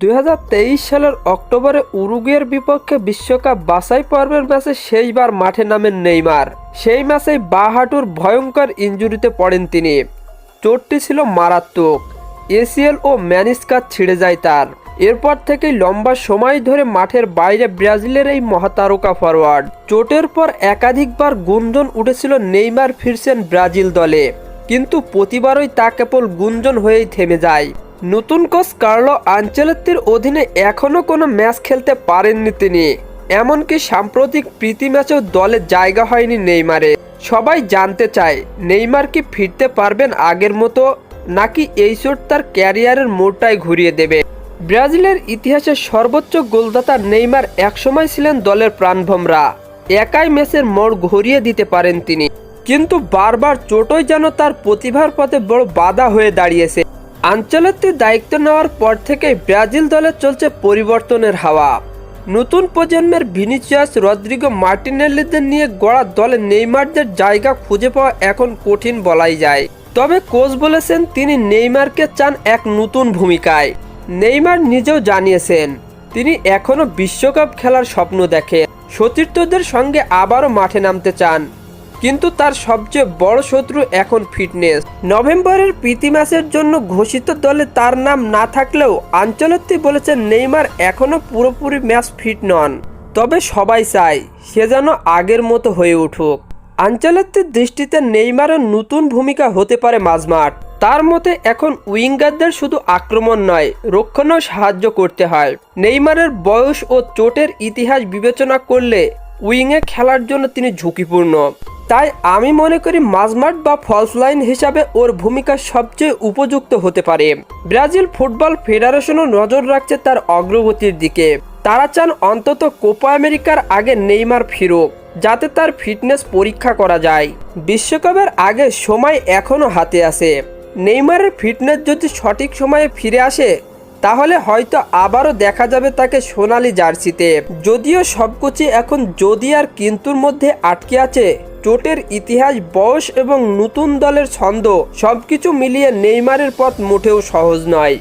দুই হাজার তেইশ সালের অক্টোবরে উরুগুয়ের বিপক্ষে বিশ্বকাপ বাছাই পর্বের ম্যাচে সেইবার মাঠে নামেন নেইমার। সেই ম্যাচেই বাহাটুর ভয়ঙ্কর ইঞ্জুরিতে পড়েন তিনি। চোটটি ছিল মারাত্মক। এসিএল ও ম্যানিসকাস ছিঁড়ে যায় তার। এরপর থেকেই লম্বা সময় ধরে মাঠের বাইরে ব্রাজিলের এই মহাতারকা ফরওয়ার্ড চোটের পর একাধিকবার গুঞ্জন উঠেছিল নেইমার ফিরছেন ব্রাজিল দলে। কিন্তু প্রতিবারই তা কেবল গুঞ্জন হয়েই থেমে যায়। নতুন কোচ কার্লো আঞ্চেলত্তির অধীনে এখনও কোনো ম্যাচ খেলতে পারেননি তিনি। এমনকি সাম্প্রতিক প্রীতি ম্যাচেও দলে জায়গা হয়নি নেইমারে সবাই জানতে চায়, নেইমার কি ফিরতে পারবেন আগের মতো, নাকি এই চোট তার ক্যারিয়ারের মোড়টাই ঘুরিয়ে দেবে। ব্রাজিলের ইতিহাসে সর্বোচ্চ গোলদাতা নেইমার একসময় ছিলেন দলের প্রাণভমরা একাই ম্যাচের মোড় ঘুরিয়ে দিতে পারেন তিনি। কিন্তু বারবার চোটই যেন তার প্রতিভার পথে বড় বাধা হয়ে দাঁড়িয়েছে। আঞ্চলত্বের দায়িত্ব নেওয়ার পর থেকে ব্রাজিল দলে চলছে পরিবর্তনের হাওয়া। নতুন প্রজন্মের ভিনিসিয়াস রদ্রিগো মার্টিনেলিদের নিয়ে গড়া দলে নেইমারদের জায়গা খুঁজে পাওয়া এখন কঠিন বলাই যায়। তবে কোচ বলেছেন, তিনি নেইমারকে চান এক নতুন ভূমিকায়। নেইমার নিজেও জানিয়েছেন, তিনি এখনও বিশ্বকাপ খেলার স্বপ্ন দেখেন। সতীর্থদের সঙ্গে আবারও মাঠে নামতে চান। কিন্তু তার সবচেয়ে বড় শত্রু এখন ফিটনেস। নভেম্বরের প্রীতি ম্যাচের জন্য ঘোষিত দলে তার নাম না থাকলেও আঞ্চলত্তি বলেছেন নেইমার এখনও পুরোপুরি ম্যাচ ফিট নন। তবে সবাই চায় সে যেন আগের মতো হয়ে উঠুক। আঞ্চলত্বের দৃষ্টিতে নেইমারের নতুন ভূমিকা হতে পারে মাঝমাঠ। তার মতে এখন উইঙ্গারদের শুধু আক্রমণ নয়, রক্ষণেও সাহায্য করতে হয়। নেইমারের বয়স ও চোটের ইতিহাস বিবেচনা করলে উইংয়ে খেলার জন্য তিনি ঝুঁকিপূর্ণ। তাই আমি মনে করি মাঝমাঠ বা ফলস লাইন হিসাবে ওর ভূমিকা সবচেয়ে উপযুক্ত হতে পারে। ব্রাজিল ফুটবল ফেডারেশনও নজর রাখছে তার অগ্রগতির দিকে। তারা চান অন্তত কোপা আমেরিকার আগে নেইমার ফিরুক, যাতে তার ফিটনেস পরীক্ষা করা যায়। বিশ্বকাপের আগে সময় এখনও হাতে আছে নেইমারের ফিটনেস যদি সঠিক সময়ে ফিরে আসে তাহলে হয়তো আবারও দেখা যাবে তাকে সোনালি জার্সিতে। যদিও সবকিছু এখন যদি আর কিন্তুর মধ্যে আটকে আছে, চোটের ইতিহাস, বয়স এবং নতুন দলের ছন্দ, সবকিছু মিলিয়ে নেইমারের পথ মোটেও সহজ নয়।